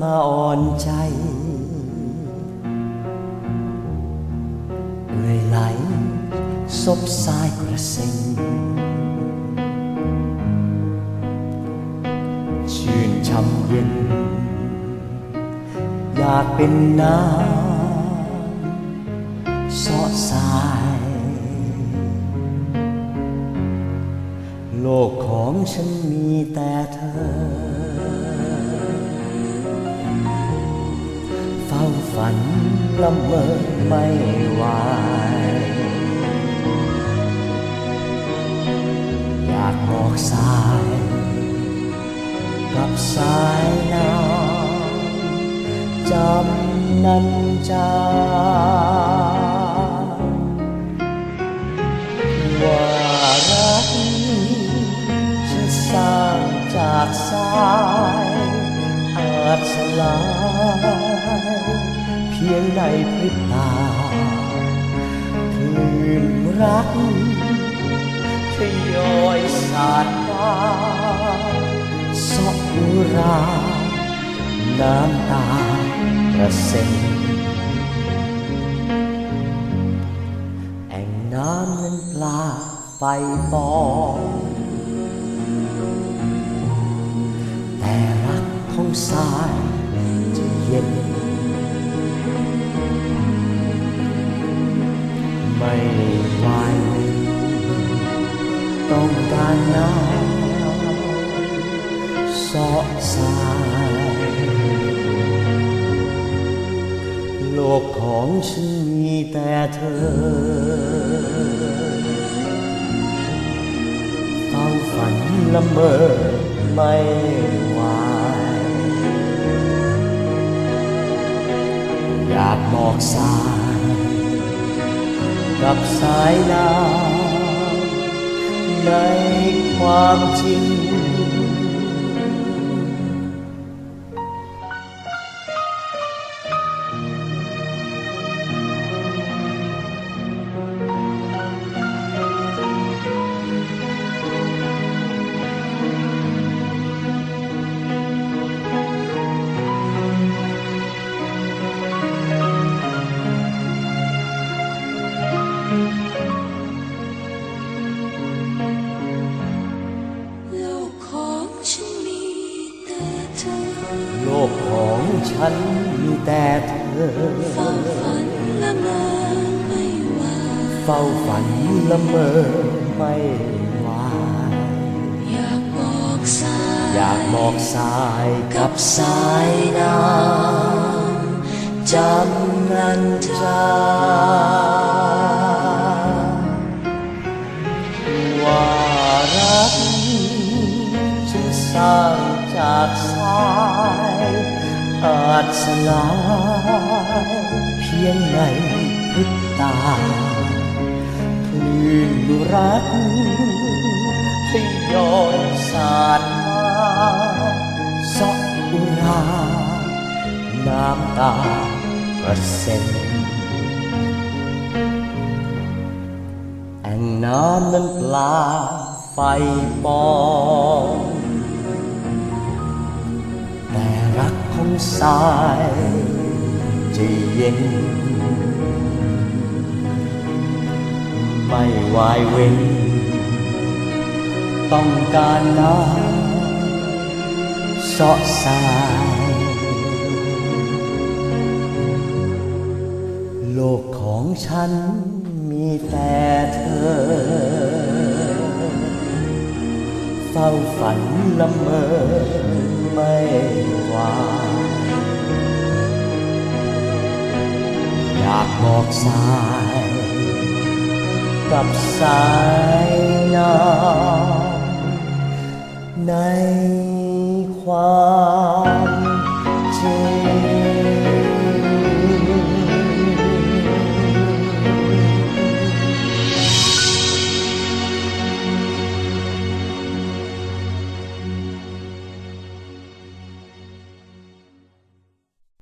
มาอ่อนใจเอ่ยไหลซบสายกระเซ็นชื่นช่ำเย็น อยากเป็นน้ำเสาะสาย โลกของฉันมีแต่เธอ เฝ้าฝันละเมอไม่ไหวอยากบอกสายกับสายน้ำจำนันจาว่ารักที่สร้างจากสายอาจสลาย พียงในพริบตาคืนรักทยอยสาดมาสอบอุรา น้ำตากระเซ็นแอ่งน้ำนั้นปลาไฟปอง ไม่ไหวต้องการน้ำสอสายโลกของฉันมีแต่เธอเฝ้าฝันละเมอไม่ไหวอยากบอกสาย กับสายน้ำในความจริง โลกของฉันมีแต่เธอโลกของฉันมีแต่เธอ เฝ้าฝันละเมอไม่ไหวเฝ้าฝันละเมอไม่ไหวอยากบอกสายอยากบอกสายกับสายน้ำจำนันจาว่า จากสายอาจสลายเพียงในพริบตาคลื่นรักที่ย้อยสาดมาสอบอุราน้ำตากระเซ็นแอ่งน้ำนั้นปลาไฟปอง สายจะเย็น ไม่วายเว้น ต้องการน้ำสาะสาย โลกของฉันมีแต่เธอ เฝ้าฝันละเมอไม่หวอยากบอกสาย กับสายน้ำในความ